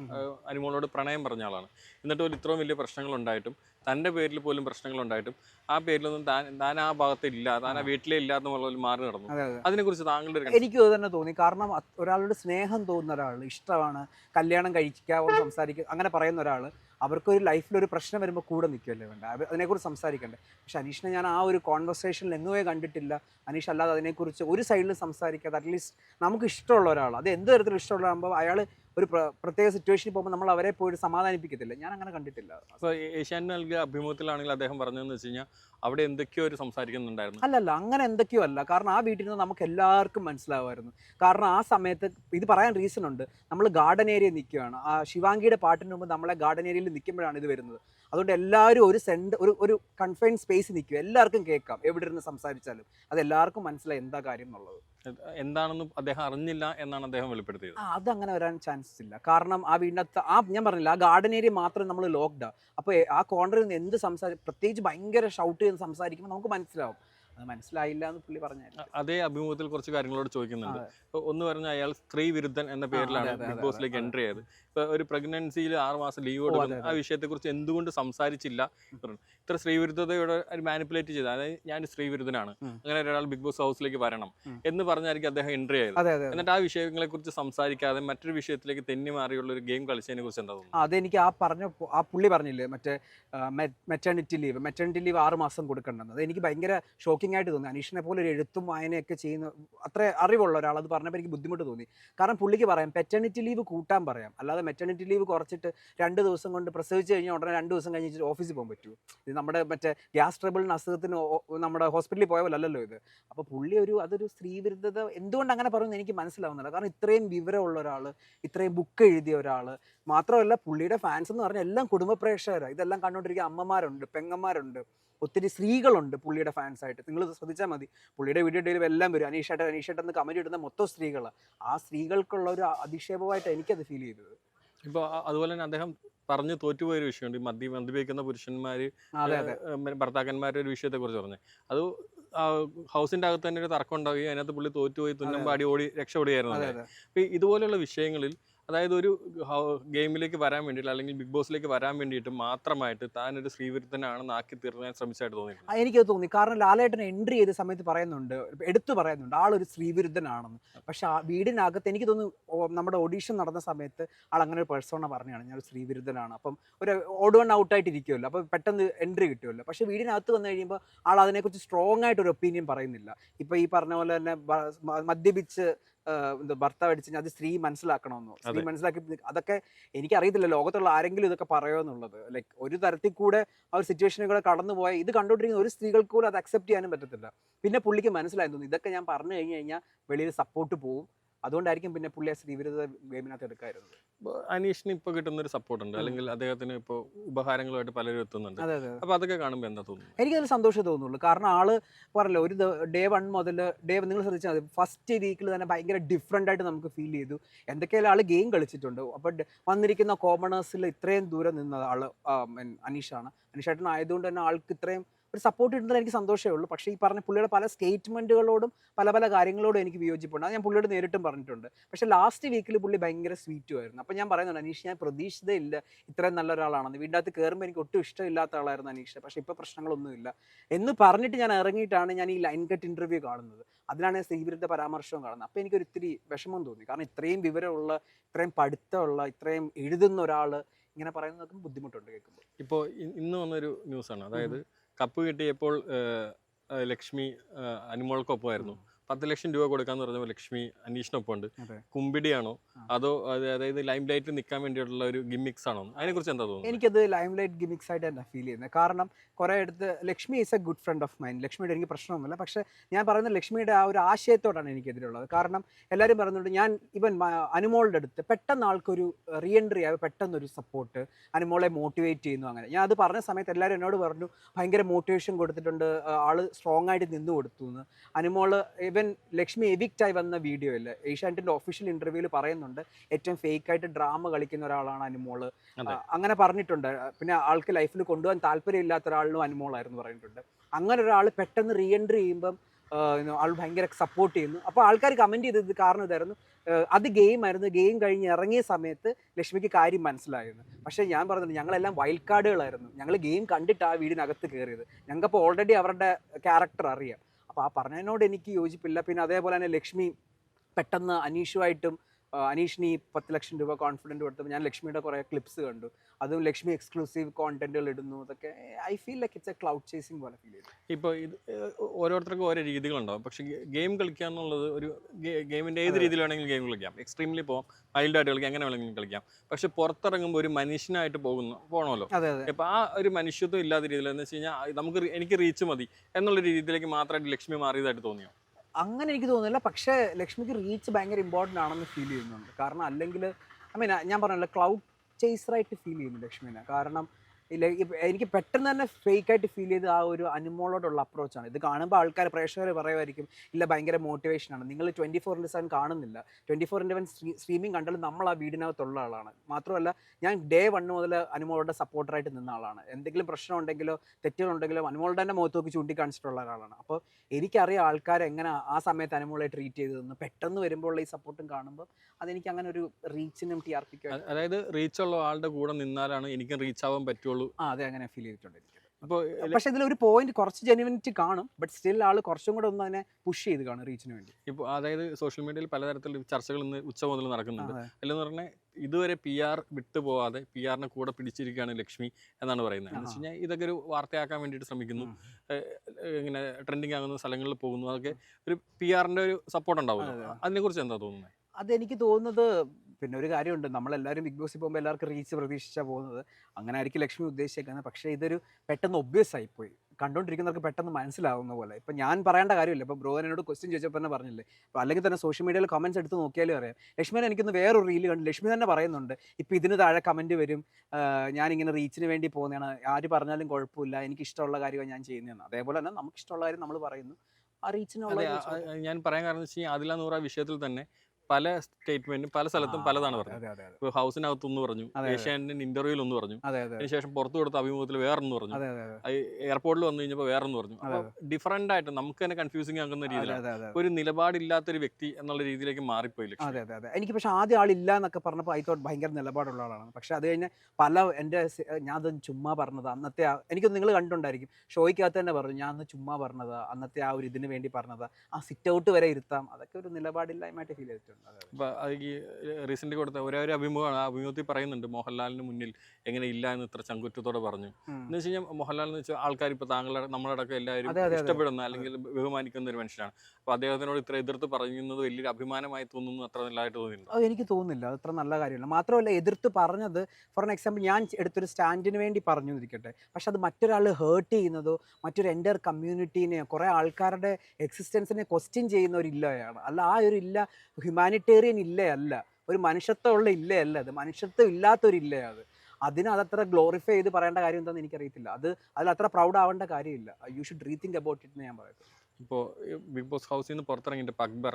അനുമോളോട് പ്രണയം പറഞ്ഞ ആളാണ്. എന്നിട്ട് ഒരു ഇത്രയും വലിയ പ്രശ്നങ്ങൾ ഉണ്ടായിട്ടും തന്റെ പേരിൽ പോലും പ്രശ്നങ്ങൾ ഉണ്ടായിട്ടും ആ പേരിലൊന്നും താൻ താൻ ആ ഭാഗത്ത് ഇല്ല താൻ ആ വീട്ടിലേ ഇല്ല എന്നുള്ള മാറി നടന്നു. അതിനെ കുറിച്ച് അതിനെക്കുറിച്ച് താങ്കളുടെ എനിക്ക് എനിക്കും അത് തന്നെ തോന്നി. കാരണം ഒരാളുടെ സ്നേഹം തോന്നുന്ന ഒരാൾ ഇഷ്ടമാണ് കല്യാണം കഴിക്കാവോ സംസാരിക്കുക അങ്ങനെ പറയുന്ന ഒരാൾ അവർക്കൊരു ലൈഫിൽ ഒരു പ്രശ്നം വരുമ്പോൾ കൂടെ നിൽക്കുമല്ലേ വേണ്ട? അതിനെക്കുറിച്ച് സംസാരിക്കണ്ടേ? പക്ഷെ അനീഷിനെ ഞാൻ ആ ഒരു കോൺവെർസേഷനിൽ എങ്ങുമേ കണ്ടിട്ടില്ല. അനീഷ് അല്ലാതെ അതിനെക്കുറിച്ച് ഒരു സൈഡിൽ സംസാരിക്കാതെ അറ്റ്ലീസ്റ്റ് നമുക്ക് ഇഷ്ടമുള്ള ഒരാൾ അത് എന്ത് തരത്തിൽ ഇഷ്ടമുള്ളതാകുമ്പോൾ അയാൾ ഒരു പ്രത്യേക സിറ്റുവേഷനിൽ പോകുമ്പോൾ നമ്മൾ അവരെ പോയിട്ട് സമാധാനിപ്പിക്കത്തില്ല. ഞാൻ അങ്ങനെ കണ്ടിട്ടില്ല അപ്പോൾ ഏഷ്യൻ നൽകിയ അഭിമുഖത്തിലാണെങ്കിൽ അദ്ദേഹം പറഞ്ഞതെന്ന് വെച്ച് കഴിഞ്ഞാൽ അവിടെ എന്തൊക്കെയോ ഒരു സംസാരിക്കുന്നുണ്ടായിരുന്നു. അല്ലല്ല അങ്ങനെ എന്തൊക്കെയോ അല്ല. കാരണം ആ വീട്ടിൽ നിന്ന് നമുക്ക് എല്ലാവർക്കും മനസ്സിലാവുമായിരുന്നു. കാരണം ആ സമയത്ത് ഇത് പറയാൻ റീസൺ ഉണ്ട്. നമ്മൾ ഗാർഡൻ ഏരിയ നിൽക്കുകയാണ്. ആ ശിവാംഗിയുടെ പാട്ടിന് മുമ്പ് നമ്മളെ ഗാർഡൻ ഏരിയയിൽ നിൽക്കുമ്പോഴാണ് ഇത് വരുന്നത്. അതുകൊണ്ട് എല്ലാവരും ഒരു സെൻഡ് ഒരു ഒരു കൺഫൈൻ സ്പേസ് നിൽക്കും എല്ലാവർക്കും കേൾക്കാം. എവിടെ ഇരുന്ന് സംസാരിച്ചാലും. അത് എല്ലാവർക്കും മനസ്സിലായി എന്താ കാര്യം എന്നുള്ളത്. എന്താണെന്ന് അദ്ദേഹം അറിഞ്ഞില്ല എന്നാണ് അദ്ദേഹം വെളിപ്പെടുത്തിയത്. ആ അങ്ങനെ വരാൻ ചാൻസസ് ഇല്ല. കാരണം ആ വീടിനകത്ത് ആ ഞാൻ പറഞ്ഞില്ല ആ ഗാർഡൻ ഏരിയ മാത്രം നമ്മൾ ലോക്ക്ഡാ അപ്പോൾ ആ കോർണറിൽ നിന്ന് എന്ത് സംസാരി പ്രത്യേകിച്ച് ഭയങ്കര ഷൗട്ട് ചെയ്ത് സംസാരിക്കുമ്പോൾ നമുക്ക് മനസ്സിലാവും. അത് മനസ്സിലായില്ല എന്ന് പുള്ളി പറഞ്ഞു അതേ അഭിമുഖത്തിൽ കുറച്ച് കാര്യങ്ങളോട് ചോദിക്കുന്നുണ്ട്. ഒന്ന് പറഞ്ഞ അയാൾ സ്ത്രീ വിരുദ്ധൻ എന്ന പേരിലാണ് ബിഗ് ബോസിലേക്ക്. എൻട്രി ചെയ്തത് ഇപ്പൊ ഒരു പ്രഗ്നൻസിയിൽ ആറ് മാസം ലീവ് ഓ, ആ വിഷയത്തെ വിഷയത്തെക്കുറിച്ച് എന്തുകൊണ്ട് സംസാരിച്ചില്ല. ഇത്ര സ്ത്രീ വിരുദ്ധതയോടെ മാനിപ്പുലേറ്റ് ചെയ്ത്. അതായത് ഞാൻ സ്ത്രീ വിരുദ്ധനാണ് അങ്ങനെ ഒരാൾ ബിഗ് ബോസ് ഹൗസിലേക്ക് വരണം എന്ന് പറഞ്ഞായിരിക്കും അദ്ദേഹം എൻട്രി ആയത്. എന്നിട്ട് ആ വിഷയങ്ങളെ കുറിച്ച് സംസാരിക്കാതെ മറ്റൊരു വിഷയത്തിലേക്ക് തെന്നി മാറിയുള്ള ഒരു ഗെയിം കളിച്ചതിനെ കുറിച്ച് എന്താ തോന്നുന്നു അതെനിക്ക് ആ പറഞ്ഞ ആ പുള്ളി പറഞ്ഞില്ലേ മറ്റേ മെറ്റേണിറ്റി ലീവ് മെറ്റേണിറ്റി ലീവ് ആറ് മാസം കൊടുക്കേണ്ടത് അത് എനിക്ക് ഭയങ്കര ഷോക്കിംഗ് ആയിട്ട് തോന്നി. അനീഷിനെ പോലെ ഒരു എഴുത്തും വായനയൊക്കെ ചെയ്യുന്ന അത്ര അറിവുള്ള ഒരാൾ അത് പറഞ്ഞപ്പോൾ എനിക്ക് ബുദ്ധിമുട്ട് തോന്നി. കാരണം പുള്ളിക്ക് പറയാം പെറ്റേണിറ്റി ലീവ് കൂട്ടാൻ പറയാം. അല്ലാതെ മെറ്റേണിറ്റി ലീവ് കുറച്ചിട്ട് രണ്ട് ദിവസം കൊണ്ട് പ്രസവിച്ച് കഴിഞ്ഞാൽ ഉടനെ രണ്ട് ദിവസം കഴിഞ്ഞിട്ട് ഓഫീസിൽ പോകാൻ പറ്റുമോ? ഇത് നമ്മുടെ മറ്റേ ഗ്യാസ് ട്രബിളിന് അസുഖത്തിന് നമ്മുടെ ഹോസ്പിറ്റലിൽ പോയ പോലെ അല്ലല്ലോ ഇത്. അപ്പോൾ പുള്ളി ഒരു അതൊരു സ്ത്രീ വിരുദ്ധത എന്തുകൊണ്ട് അങ്ങനെ പറയുന്നത് എനിക്ക് മനസ്സിലാവുന്നില്ല. കാരണം ഇത്രയും വിവരമുള്ള ഒരാൾ ഇത്രയും ബുക്ക് എഴുതിയ ഒരാൾ മാത്രമല്ല പുള്ളിയുടെ ഫാൻസ് എന്ന് പറഞ്ഞാൽ എല്ലാം കുടുംബ പ്രേക്ഷകരാണ് ഇതെല്ലാം കണ്ടുകൊണ്ടിരിക്കുക അമ്മമാരുണ്ട് പെങ്ങന്മാരുണ്ട് ഒത്തിരി സ്ത്രീകളുണ്ട് പുള്ളിയുടെ ഫാൻസ് ആയിട്ട്. നിങ്ങൾ ശ്രദ്ധിച്ചാൽ മതി. പുള്ളിയുടെ വീഡിയോ ഡെയിലും എല്ലാം വരും. അനീഷേട്ടൻ അനീഷേട്ടൻ എന്ന് കമന്റ് ഇടുന്ന മൊത്തം സ്ത്രീകളാണ് ആ സ്ത്രീകൾക്കുള്ള ഒരു അധിക്ഷേപമായിട്ട് എനിക്കത് ഫീൽ ചെയ്തത്. ഇപ്പൊ അതുപോലെ തന്നെ അദ്ദേഹം പറഞ്ഞു തോറ്റുപോയ ഒരു വിഷയമുണ്ട്. ഈ മദ്യ മദ്യപിക്കുന്ന പുരുഷന്മാര് ഭർത്താക്കന്മാരുടെ ഒരു വിഷയത്തെ കുറിച്ച് പറഞ്ഞു. അത് ഹൗസിന്റെ അകത്ത് തന്നെ ഒരു തർക്കം ഉണ്ടാവുകയും അതിനകത്ത് പുള്ളി തോറ്റുപോയി തുന്നം പാടി ഓടി രക്ഷപ്പെടുകയായിരുന്നു അപ്പൊ ഇതുപോലെയുള്ള വിഷയങ്ങളിൽ അതായത് ഒരു ഗെയിമിലേക്ക് വരാൻ വേണ്ടിയിട്ട് അല്ലെങ്കിൽ ബിഗ് ബോസിലേക്ക് വരാൻ വേണ്ടിയിട്ട് മാത്രമായിട്ട് താൻ ഒരു ശ്രീവിരുദ്ധനാണെന്ന് ആക്കി തീർക്കാൻ ശ്രമിച്ചായിട്ട് തോന്നി എനിക്ക് തോന്നി. കാരണം ലാലേട്ടൻ എൻട്രി ചെയ്ത സമയത്ത് പറയുന്നുണ്ട് എടുത്തു പറയുന്നുണ്ട് ആളൊരു സ്ത്രീവിരുദ്ധനാണെന്ന് പക്ഷെ ആ വീടിനകത്ത് എനിക്ക് തോന്നുന്നു നമ്മുടെ ഓഡീഷൻ നടന്ന സമയത്ത് ആൾ അങ്ങനെ ഒരു പേഴ്സോണ പറഞ്ഞാണ് ഞാൻ ഒരു സ്ത്രീവിരുദ്ധനാണ് അപ്പം ഒരു ഓഡ് വൺ ഔട്ടായിട്ട് ഇരിക്കുമല്ലോ അപ്പം പെട്ടെന്ന് എൻട്രി കിട്ടുമല്ലോ പക്ഷെ വീടിനകത്ത് വന്നു കഴിയുമ്പോൾ ആൾ അതിനെക്കുറിച്ച് സ്ട്രോങ് ആയിട്ട് ഒരു ഒപ്പീനിയൻ പറയുന്നില്ല. ഇപ്പം ഈ പറഞ്ഞ പോലെ തന്നെ മദ്യപിച്ച് ഭർത്താവ് അടിച്ചു അത് സ്ത്രീ മനസ്സിലാക്കണമെന്നോ സ്ത്രീ മനസ്സിലാക്കി അതൊക്കെ എനിക്കറിയത്തില്ല ലോകത്തുള്ള ആരെങ്കിലും ഇതൊക്കെ പറയുമോ എന്നുള്ളത് ലൈക്ക് ഒരു തരത്തിൽ കൂടെ ആ ഒരു സിറ്റുവേഷനിൽ കൂടെ കടന്നുപോയ ഇത് കണ്ടുകൊണ്ടിരിക്കുന്ന ഒരു സ്ത്രീകൾക്ക് പോലും അത് അക്സെപ്റ്റ് ചെയ്യാനും പറ്റത്തില്ല. പിന്നെ പുള്ളിക്ക് മനസ്സിലായി തോന്നുന്നു. ഇതൊക്കെ ഞാൻ പറഞ്ഞു കഴിഞ്ഞു കഴിഞ്ഞാൽ വെളിയിൽ സപ്പോർട്ട് പോവും. അതുകൊണ്ടായിരിക്കും പിന്നെ പുള്ളി ആ സ്ത്രീവിരുദ്ധ ഗെയിമിനകത്ത് എടുക്കാറുണ്ട് അനീഷിന് ഇപ്പൊ കിട്ടുന്ന ഒരു സപ്പോർട്ട് ഉണ്ട് അല്ലെങ്കിൽ അദ്ദേഹത്തിന് ഇപ്പോൾ ഉപഹാരങ്ങളുമായിട്ട് പലരും എത്തുന്നുണ്ട്. അതെ അതെ അപ്പൊ അതൊക്കെ കാണുമ്പോൾ എന്താ തോന്നുന്നു എനിക്കതിൽ സന്തോഷം തോന്നുള്ളൂ കാരണം ആൾ പറഞ്ഞല്ലോ ഒരു ഡേ വൺ മുതൽ ഡേ നിങ്ങൾ ശ്രദ്ധിച്ചാൽ മതി. ഫസ്റ്റ് വീക്കിൽ തന്നെ ഭയങ്കര ഡിഫറെന്റ് ആയിട്ട് നമുക്ക് ഫീൽ ചെയ്തു. എന്തൊക്കെയാലും ആൾ ഗെയിം കളിച്ചിട്ടുണ്ട്. അപ്പോൾ വന്നിരിക്കുന്ന കോമണേഴ്സിൽ ഇത്രയും ദൂരം നിന്ന ആൾ അനീഷാണ്. അനീഷേട്ടൻ ആയതുകൊണ്ട് തന്നെ ആൾക്ക് ഇത്രയും ഒരു സപ്പോർട്ട് കിട്ടുന്നതിൽ എനിക്ക് സന്തോഷമേ ഉള്ളൂ. പക്ഷേ ഈ പറഞ്ഞ പുള്ളിയുടെ പല സ്റ്റേറ്റ്മെന്റുകളോടും പല പല കാര്യങ്ങളോടും എനിക്ക് വിയോജിപ്പുണ്ട്. അത് ഞാൻ പുള്ളിയോട് നേരിട്ടും പറഞ്ഞിട്ടുണ്ട്. പക്ഷേ ലാസ്റ്റ് വീക്കിൽ പുള്ളി ഭയങ്കര സ്വീറ്റും ആയിരുന്നു. അപ്പോൾ ഞാൻ പറയുന്നുണ്ട് അനീഷ് ഞാൻ പ്രതീക്ഷിതയില്ല ഇത്രയും നല്ല ഒരാളാണെന്ന്. വീടിന്റെ അകത്ത് കയറുമ്പോൾ എനിക്ക് ഒട്ടും ഇഷ്ടമില്ലാത്ത ആളായിരുന്നു അനീഷ്. പക്ഷേ ഇപ്പോൾ പ്രശ്നങ്ങളൊന്നുമില്ല. എന്ന് പറഞ്ഞിട്ട് ഞാൻ ഇറങ്ങിയിട്ടാണ് ഞാൻ ഈ ലൈൻ കട്ട് ഇന്റർവ്യൂ കാണുന്നത്. അതിനാണ് ഞാൻ സ്ത്രീവിരുദ്ധ പരാമർശവും കാണുന്നത്. അപ്പോൾ എനിക്കൊരു ഇത്തിരി വിഷമം തോന്നി. കാരണം ഇത്രയും വിവരമുള്ള ഇത്രയും പഠിത്തമുള്ള ഇത്രയും എഴുതുന്ന ഒരാൾ ഇങ്ങനെ പറയുന്നതൊക്കെ ബുദ്ധിമുട്ടുണ്ട് കേൾക്കുമ്പോൾ ഇപ്പോൾ ഇന്ന് വന്നൊരു ന്യൂസാണ് അതായത് കപ്പ് കിട്ടിയപ്പോൾ ലക്ഷ്മി അനുമോൾക്കൊപ്പമായിരുന്നു. പത്ത് ലക്ഷം രൂപ കൊടുക്കാന്ന് പറഞ്ഞപ്പോൾ ലക്ഷ്മി അന്വേഷണമൊപ്പം ഉണ്ട്. കുമ്പിടിയാണോ? അതോ അതായത് ലൈം ലൈറ്റ് നിൽക്കാൻ വേണ്ടിയിട്ടുള്ള ഒരു ഗിമിക്സ് ആണോ? അതിനെ കുറിച്ച് എന്താ തോന്നുന്നത്? എനിക്കത് ലൈം ലൈറ്റ് ഗിമിക്സ് ആയിട്ട് തന്നെ ഫീൽ ചെയ്യുന്നത്. കാരണം കുറെ അടുത്ത് Lakshmi is a good friend of mine ലക്ഷ്മിയുടെ എനിക്ക് പ്രശ്നമൊന്നുമില്ല. പക്ഷേ ഞാൻ പറയുന്നത് ലക്ഷ്മിയുടെ ആ ഒരു ആശയത്തോടാണ് എനിക്കെതിരുള്ളത്. കാരണം എല്ലാവരും പറയുന്നുണ്ട് ഞാൻ ഇവൻ അനുമോളുടെ അടുത്ത് പെട്ടെന്ന് ആൾക്കൊരു റീ എൻട്രി ആയി പെട്ടെന്നൊരു സപ്പോർട്ട് അനുമോളെ മോട്ടിവേറ്റ് ചെയ്യുന്നു അങ്ങനെ. ഞാൻ അത് പറഞ്ഞ സമയത്ത് എല്ലാവരും എന്നോട് പറഞ്ഞു ഭയങ്കര മോട്ടിവേഷൻ കൊടുത്തിട്ടുണ്ട്. ആൾ ആൾ സ്ട്രോങ് ആയിട്ട് നിന്ന് കൊടുത്തു എന്ന് അനുമോൾ ലക്ഷ്മി എവിക്റ്റ് ആയി വന്ന വീഡിയോ ഇല്ല ഏഷ്യാനെറ്റിന്റെ ഒഫീഷ്യൽ ഇന്റർവ്യൂവിൽ പറയുന്നുണ്ട് ഏറ്റവും ഫേക്ക് ആയിട്ട് ഡ്രാമ കളിക്കുന്ന ഒരാളാണ് അനുമോൾ. അങ്ങനെ പറഞ്ഞിട്ടുണ്ട്. പിന്നെ ആൾക്ക് ലൈഫിൽ കൊണ്ടുപോകാൻ താല്പര്യമില്ലാത്ത ഒരാളിനും അനുമോളായിരുന്നു പറഞ്ഞിട്ടുണ്ട്. അങ്ങനെ ഒരാൾ പെട്ടെന്ന് റീ എൻട്രി ചെയ്യുമ്പം ആൾ ഭയങ്കര സപ്പോർട്ട് ചെയ്യുന്നു. അപ്പോൾ ആൾക്കാർ കമന്റ് ചെയ്തത് കാരണം ഇതായിരുന്നു. അത് ഗെയിം ആയിരുന്നു. ഗെയിം കഴിഞ്ഞ് ഇറങ്ങിയ സമയത്ത് ലക്ഷ്മിക്ക് കാര്യം മനസ്സിലായിരുന്നു. പക്ഷേ ഞാൻ പറഞ്ഞത് ഞങ്ങളെല്ലാം വൈൽഡ് കാർഡുകളായിരുന്നു ഞങ്ങൾ ഗെയിം കണ്ടിട്ട് ആ വീടിനകത്ത് കയറിയത് ഞങ്ങൾക്കപ്പോൾ ഓൾറെഡി അവരുടെ ക്യാരക്ടർ അറിയാം. അപ്പോൾ ആ പറഞ്ഞതിനോട് എനിക്ക് യോജിപ്പില്ല. പിന്നെ അതേപോലെ തന്നെ ലക്ഷ്മി പെട്ടെന്ന് അനീഷുമായിട്ടും അനീഷിന് ഈ പത്ത് ലക്ഷം രൂപ കോൺഫിഡന്റ് കൊടുത്തപ്പോൾ ഞാൻ ലക്ഷ്മിയുടെ കുറേ ക്ലിപ്സ് കണ്ടു. അതും ലക്ഷ്മി എക്സ്ക്ലൂസീവ് കോണ്ടന്റുകൾ ഇടുന്നു. അതൊക്കെ I feel like it's a cloud chasing പോലെ ഫീൽ ചെയ്തു. ഇപ്പോൾ ഇത് ഓരോരുത്തർക്കും ഓരോ രീതികളുണ്ടാവും. പക്ഷേ ഗെയിം കളിക്കുക എന്നുള്ളത് ഒരു ഗെയിമിന്റെ ഏത്. രീതിയിൽ വേണമെങ്കിലും ഗെയിം കളിക്കാം. എക്സ്ട്രീംലി പോകാം മൈൽഡായിട്ട് കളിക്കാം. എങ്ങനെ വേണമെങ്കിലും കളിക്കാം. പക്ഷെ പുറത്തിറങ്ങുമ്പോൾ ഒരു മനുഷ്യനായിട്ട് പോകുന്നു പോകണമല്ലോ അതെ അതെ. അപ്പോൾ ആ ഒരു മനുഷ്യത്വം ഇല്ലാത്ത രീതിയിൽ എന്ന് വെച്ച് കഴിഞ്ഞാൽ നമുക്ക് എനിക്ക് റീച്ച് മതി എന്നുള്ള രീതിയിലേക്ക് മാത്രമായിട്ട് ലക്ഷ്മി മാറിയതായിട്ട് തോന്നിയോ? അങ്ങനെ എനിക്ക് തോന്നുന്നില്ല. പക്ഷേ ലക്ഷ്മിക്ക് റീച്ച് ഭയങ്കര ഇമ്പോർട്ടന്റ് ആണെന്ന് ഫീൽ ചെയ്യുന്നുണ്ട്. കാരണം അല്ലെങ്കിൽ ഐ മീൻ ഞാൻ പറഞ്ഞല്ലോ ക്ലൗഡ് ചേസറായിട്ട് ഫീൽ ചെയ്യുന്നു ലക്ഷ്മിനെ. കാരണം ഇല്ല എനിക്ക് പെട്ടെന്ന് തന്നെ ഫേക്ക് ആയിട്ട് ഫീൽ ചെയ്ത് ആ ഒരു അനുമോളോടുള്ള അപ്രോച്ചാണ് ഇത് കാണുമ്പോൾ ആൾക്കാർ പ്രേക്ഷകർ പറയുമായിരിക്കും ഇല്ല ഭയങ്കര മോട്ടിവേഷനാണ് നിങ്ങൾ ട്വന്റി ഫോർ ഇന്റു സെവൻ കാണുന്നില്ല. Twenty four into one streaming കണ്ടാലും നമ്മൾ ആ വീടിനകത്തുള്ള ആളാണ്. മാത്രമല്ല ഞാൻ ഡേ വൺ മുതൽ അനുമോളുടെ സപ്പോർട്ടറായിട്ട് നിന്ന ആളാണ്. എന്തെങ്കിലും പ്രശ്നം ഉണ്ടെങ്കിലോ തെറ്റുകളുണ്ടെങ്കിലോ അനുമോളുടെ തന്നെ മുഖത്ത് നോക്കി ചൂണ്ടിക്കാണിച്ചിട്ടുള്ള ഒരാളാണ്. അപ്പോൾ എനിക്കറിയാം ആൾക്കാർ എങ്ങനെ ആ സമയത്ത് അനുമോളെ ട്രീറ്റ് ചെയ്തതെന്ന്. പെട്ടെന്ന് വരുമ്പോൾ ഈ സപ്പോർട്ടും കാണുമ്പോൾ അതെനിക്ക് അങ്ങനെ ഒരു റീച്ചിനും ടി ആർ പിക്കും അതായത് റീച്ചുള്ള ആളുടെ കൂടെ നിന്നാലാണ് എനിക്കും റീച്ച് ആവാൻ പറ്റുള്ളൂ ആ അതെ അങ്ങനെ ഫീൽ ചെയ്തിട്ടുണ്ട് ഇപ്പോൾ പക്ഷെ ഇതിൽ ഒരു പോയിന്റ് കുറച്ച് ജെനുവിനിറ്റി കാണും ബട്ട് സ്റ്റിൽ ആൾ കുറച്ചും കൂടെ ഒന്ന് അതിനെ പുഷ് ചെയ്ത് കാണും റീച്ചിന് വേണ്ടി. ഇപ്പോൾ അതായത് സോഷ്യൽ മീഡിയയിൽ പലതരത്തിലുള്ള ചർച്ചകൾ ഇന്ന് ഉച്ച മുതൽ നടക്കുന്നുണ്ട്. അല്ലെന്ന് പറഞ്ഞാൽ ഇതുവരെ പി ആർ വിട്ടു പോവാതെ പി ആറിനെ കൂടെ പിടിച്ചിരിക്കുകയാണ് ലക്ഷ്മി എന്നാണ് പറയുന്നത്. എന്ന് വെച്ച് കഴിഞ്ഞാൽ ഇതൊക്കെ ഒരു വാർത്തയാക്കാൻ വേണ്ടിയിട്ട് ശ്രമിക്കുന്നു. ഇങ്ങനെ ട്രെൻഡിങ് ആകുന്ന സ്ഥലങ്ങളിൽ പോകുന്നു. അതൊക്കെ ഒരു പി ആറിന്റെ ഒരു സപ്പോർട്ട് ഉണ്ടാവും അതെ, അതെ. അതിനെക്കുറിച്ച് എന്താ തോന്നുന്നത്? അതെനിക്ക് തോന്നുന്നത് പിന്നെ ഒരു കാര്യമുണ്ട്. നമ്മളെല്ലാവരും ബിഗ് ബോസിൽ പോകുമ്പോൾ എല്ലാവർക്കും റീച്ച് പ്രതീക്ഷിച്ചാണ് പോകുന്നത്. അങ്ങനെ ആയിരിക്കും ലക്ഷ്മി ഉദ്ദേശിച്ചേക്കുന്നത്. പക്ഷേ ഇതൊരു പെട്ടെന്ന് ഒബ്വിയസ് ആയിപ്പോയി. കണ്ടുകൊണ്ടിരിക്കുന്നവർക്ക് പെട്ടെന്ന് മനസ്സിലാവുന്ന പോലെ. ഇപ്പം ഞാൻ പറയേണ്ട കാര്യമില്ല. ഇപ്പം ബ്രോ എന്നോട് ക്വസ്റ്റ്യൻ ചോദിച്ചപ്പോൾ തന്നെ പറഞ്ഞില്ലേ? അപ്പോൾ അല്ലെങ്കിൽ തന്നെ സോഷ്യൽ മീഡിയയിൽ കമൻസ് എടുത്ത് നോക്കിയാലും അറിയാം. ലക്ഷ്മി എനിക്കൊന്ന് വേറൊരു റീൽ കണ്ട് ലക്ഷ്മി തന്നെ പറയുന്നുണ്ട്. ഇപ്പം ഇതിന് താഴെ കമന്റ് വരും. ഞാൻ ഞാനിങ്ങനെ റീച്ചിന് വേണ്ടി പോകുന്നതാണ്. ആര് പറഞ്ഞാലും കുഴപ്പമില്ല. എനിക്ക് ഇഷ്ടമുള്ള കാര്യമാണ് ഞാൻ ചെയ്യുന്നതെന്ന്. അതേപോലെ തന്നെ നമുക്ക് ഇഷ്ടമുള്ള കാര്യം നമ്മൾ പറയുന്നു. ആ റീച്ചിനുള്ള ഞാൻ പറയാൻ കാരണം വെച്ച് കഴിഞ്ഞാൽ അതിലാ നൂറ് ആ വിഷയത്തിൽ തന്നെ പല സ്റ്റേറ്റ്മെന്റും പല സ്ഥലത്തും പലതാണ് പറഞ്ഞത്. ഇപ്പൊ ഇപ്പോൾ ഹൗസിനകത്ത് ഒന്ന് പറഞ്ഞു. ഏഷ്യാനെറ്റിന്റെ ഇന്റർവ്യൂവിൽ ഒന്ന് പറഞ്ഞു. അതെ അതെ അതിനുശേഷം പുറത്തു കൊടുത്ത അഭിമുഖത്തിൽ വേറൊന്ന് പറഞ്ഞു. എയർപോർട്ടിൽ വന്നു കഴിഞ്ഞപ്പോൾ വേറൊന്ന് പറഞ്ഞു. അപ്പോൾ ഡിഫറന്റ് ആയിട്ട് നമുക്ക് തന്നെ കൺഫ്യൂസിങ് ആകുന്ന രീതി രീതിയിലാണ്. നിലപാടില്ലാത്ത അതെ ഒരു നിലപാടില്ലാത്തൊരു വ്യക്തി എന്നുള്ള രീതിയിലേക്ക് മാറിപ്പോയില്ല അതെ അതെ അതെ. എനിക്ക് പക്ഷെ ആദ്യം ആളില്ല എന്നൊക്കെ പറഞ്ഞപ്പോൾ ഐ തോട്ട് ഭയങ്കര നിലപാടുള്ള ആളാണ്. പക്ഷെ അത് കഴിഞ്ഞ് പല എന്റെ ഞാൻ ചുമ്മാ പറഞ്ഞത്. അന്നത്തെ എനിക്ക് നിങ്ങൾ കണ്ടുണ്ടായിരിക്കും ഷോയ്ക്കകത്ത് തന്നെ പറഞ്ഞു ഞാൻ അന്ന് ചുമ്മാ പറഞ്ഞത്. അന്നത്തെ ആ ഒരു ഇതിന് വേണ്ടി പറഞ്ഞത്. ആ സിറ്റ് ഔട്ട് വരെ ഇരുത്താം. അതൊക്കെ ഒരു നിലപാടില്ലായ്മയായിട്ട് ഫീൽ ചെയ്തിട്ടുണ്ട്. അപ്പൊ അത് ഈ റീസെന്റ് കൊടുത്ത ഒരേ ഒരു അഭിമുഖമാണ്. ആ അഭിമുഖത്തിൽ പറയുന്നുണ്ട് മോഹൻലാലിന് മുന്നിൽ എങ്ങനെ ഇല്ല എന്ന് ഇത്ര ചങ്കുറ്റത്തോടെ പറഞ്ഞു. എന്ന് വെച്ച് കഴിഞ്ഞാൽ മോഹൻലാൽ എന്ന് വെച്ചാൽ ആൾക്കാർ ഇപ്പൊ താങ്കളുടെ നമ്മളടക്കം എല്ലാവരും. ഇഷ്ടപ്പെടുന്ന അല്ലെങ്കിൽ ബഹുമാനിക്കുന്ന ഒരു മനുഷ്യനാണ് അപ്പൊ അദ്ദേഹത്തിനോട് ഇത്ര എതിർത്ത് പറയുന്നത് വലിയൊരു അഭിമാനമായി തോന്നുന്നു അത്ര നല്ലതായിട്ട് തോന്നിയിട്ടുണ്ട്? എനിക്ക് തോന്നുന്നില്ല. അത് അത്ര നല്ല കാര്യമല്ല. മാത്രമല്ല എതിർത്ത് പറഞ്ഞത് ഫോർ എൻ എക്സാമ്പിൾ ഞാൻ എടുത്തൊരു സ്റ്റാൻഡിന് വേണ്ടി പറഞ്ഞു ഇരിക്കട്ടെ. പക്ഷെ അത് മറ്റൊരാൾ ഹേർട്ട് ചെയ്യുന്നതോ മറ്റൊരു എന്റെ കമ്മ്യൂണിറ്റീനെ കുറേ ആൾക്കാരുടെ എക്സിസ്റ്റൻസിനെ ക്വസ്റ്റ്യൻ ചെയ്യുന്ന ഒരു ഇല്ലയാണ്. അല്ല ആ ഒരു ഇല്ല ഹ്യൂമാനിറ്റേറിയൻ ഇല്ലയല്ല. ഒരു മനുഷ്യത്വമുള്ള ഇല്ലയല്ല അത്. മനുഷ്യത്വം ഇല്ലാത്തൊരു ഇല്ലയാണ് അതിന് അതത്ര ഗ്ലോറിഫൈ ചെയ്ത് പറയേണ്ട കാര്യം എന്താണെന്ന് എനിക്കറിയത്തില്ല. അത് അതിൽ അത്ര പ്രൗഡ് ആവേണ്ട കാര്യമില്ല. You should rethink about it എന്ന് ഞാൻ പറയത്തുള്ളൂ. ഇപ്പോൾ ബിഗ് ബോസ് ഹൗസിൽ നിന്ന് പുറത്തിറങ്ങിയിട്ട് അക്ബർ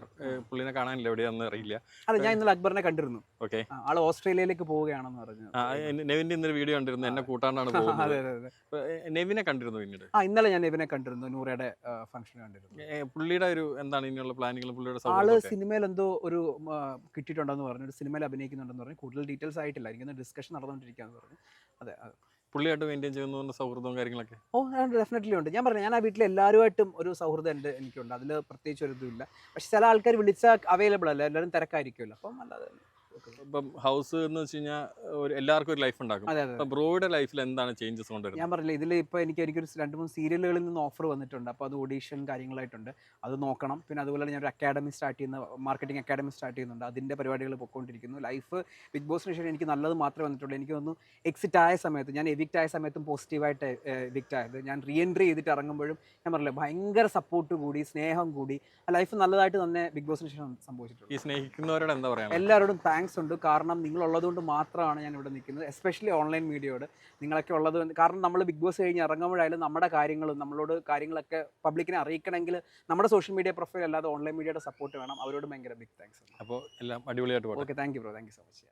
പുള്ളിനെ കാണാനില്ല എവിടെയാണെന്ന് അറിയില്ല. അതെ ഞാൻ ഇന്നലെ അക്ബറിനെ കണ്ടിരുന്നു. ഓക്കെ. ആൾ ആൾ ഓസ്ട്രേലിയയിലേക്ക് പോവുകയാണെന്ന് പറഞ്ഞു നെവിന്റെ ഇന്നൊരു വീഡിയോ കണ്ടിരുന്നു എന്നെ കൂട്ടാണ്ടാണ് <laughs> പോകുന്നത്. നെവിനെ കണ്ടിരുന്നു പിന്നീട്? ആ ഇന്നലെ ഞാൻ നെവിനെ കണ്ടിരുന്നു നൂറയുടെ ഫംഗ്ഷൻ കണ്ടിരുന്നു. പുള്ളിയുടെ ഒരു എന്താണ് ഇനിയുള്ള പ്ലാനിങ്ങൾ പുള്ളിയുടെ ആൾ? സിനിമയിൽ എന്തോ ഒരു കിട്ടിയിട്ടുണ്ടെന്ന് പറഞ്ഞു ഒരു സിനിമയിൽ അഭിനയിക്കുന്നുണ്ടെന്ന് പറഞ്ഞു. കൂടുതൽ ഡീറ്റെയിൽസ് ആയിട്ടില്ല എനിക്കൊന്ന് ഡിസ്കഷൻ നടന്നുകൊണ്ടിരിക്കുകയെന്ന് പറഞ്ഞു. അതെ അതെ. പുള്ളിയായിട്ട് മെയിന്റെയിൻ ചെയ്യുന്ന സൗഹൃദവും കാര്യങ്ങളൊക്കെ? ഓ ഡെഫിനറ്റ്ലി ഉണ്ട്. ഞാൻ പറഞ്ഞു ഞാൻ ആ വീട്ടിൽ എല്ലാവരുമായിട്ടും ഒരു സൗഹൃദം ഉണ്ട് എനിക്കുണ്ട്. അതിൽ പ്രത്യേകിച്ച് ഒരു ഇതുമില്ല. പക്ഷെ ചില ആൾക്കാർ വിളിച്ചാൽ അവൈലബിൾ അല്ല. എല്ലാവരും തിരക്കായിരിക്കുമല്ലോ. അപ്പം അല്ലാതെ ഇപ്പം ഹൗസ് എന്ന് വെച്ച് കഴിഞ്ഞാൽ ഒരു എല്ലാവർക്കും ഒരു ലൈഫ് ഉണ്ടാക്കും. അതെ അതെ അപ്പൊ ബ്രോയുടെ ലൈഫിൽ എന്താണ് ചേഞ്ചസ് കൊണ്ടുവരുന്നത്? ഞാൻ പറഞ്ഞില്ല ഇതിൽ ഇപ്പോൾ എനിക്ക് എനിക്കൊരു രണ്ട് മൂന്ന് സീരിയലുകളിൽ നിന്ന് ഓഫർ വന്നിട്ടുണ്ട്. അപ്പോൾ അത് ഓഡീഷൻ കാര്യങ്ങളായിട്ടുണ്ട്. അത് നോക്കണം. പിന്നെ അതുപോലെ ഞാൻ ഒരു അക്കാഡമി സ്റ്റാർട്ട് ചെയ്യുന്ന മാർക്കറ്റിംഗ് അക്കാഡമി സ്റ്റാർട്ട് ചെയ്യുന്നുണ്ട്. അതിന്റെ പരിപാടികൾ പൊയ്ക്കൊണ്ടിരിക്കുന്നു ലൈഫ് ബിഗ് ബോസിന് ശേഷം എനിക്ക് നല്ലത് മാത്രമേ വന്നിട്ടുള്ളൂ. എനിക്ക് തോന്നുന്നു എക്സിറ്റ് ആയ സമയത്ത് ഞാൻ എവിക്റ്റ് ആയ സമയത്തും പോസിറ്റീവായിട്ട് എവിക്റ്റ് ആയത്. ഞാൻ റീ എൻട്രി ചെയ്തിട്ട് ഇറങ്ങുമ്പോഴും ഞാൻ പറഞ്ഞില്ല ഭയങ്കര സപ്പോർട്ട് കൂടി സ്നേഹം കൂടി. ആ ലൈഫ് നല്ലതായിട്ട് തന്നെ ബിഗ് ബോസിന് ശേഷം സംഭവിച്ചിട്ടുണ്ട് ഈ സ്നേഹിക്കുന്നവരോട് എന്താ പറയാ എല്ലാവരോടും താങ്ക്സ് ഉണ്ട്. കാരണം നിങ്ങളുള്ളത് കൊണ്ട് മാത്രമാണ് ഞാൻ ഇവിടെ നിൽക്കുന്നത് എസ്പെഷ്യലി ഓൺലൈൻ മീഡിയയോട് നിങ്ങളൊക്കെ ഉള്ളത് കാരണം നമ്മൾ ബിഗ് ബോസ് കഴിഞ്ഞ് ഇറങ്ങുമ്പോഴായാലും നമ്മുടെ കാര്യങ്ങളും നമ്മളോട് കാര്യങ്ങളൊക്കെ പബ്ലിക്കിനെ അറിയിക്കണമെങ്കിൽ നമ്മുടെ സോഷ്യൽ മീഡിയ പ്രൊഫൈൽ അല്ലാതെ ഓൺലൈൻ മീഡിയയുടെ സപ്പോർട്ട് വേണം. അവരോട് ഭയങ്കര ബിഗ് താങ്ക്സ് അപ്പോൾ എല്ലാം അടിപൊളിയായിട്ട് okay thank you bro thank you so much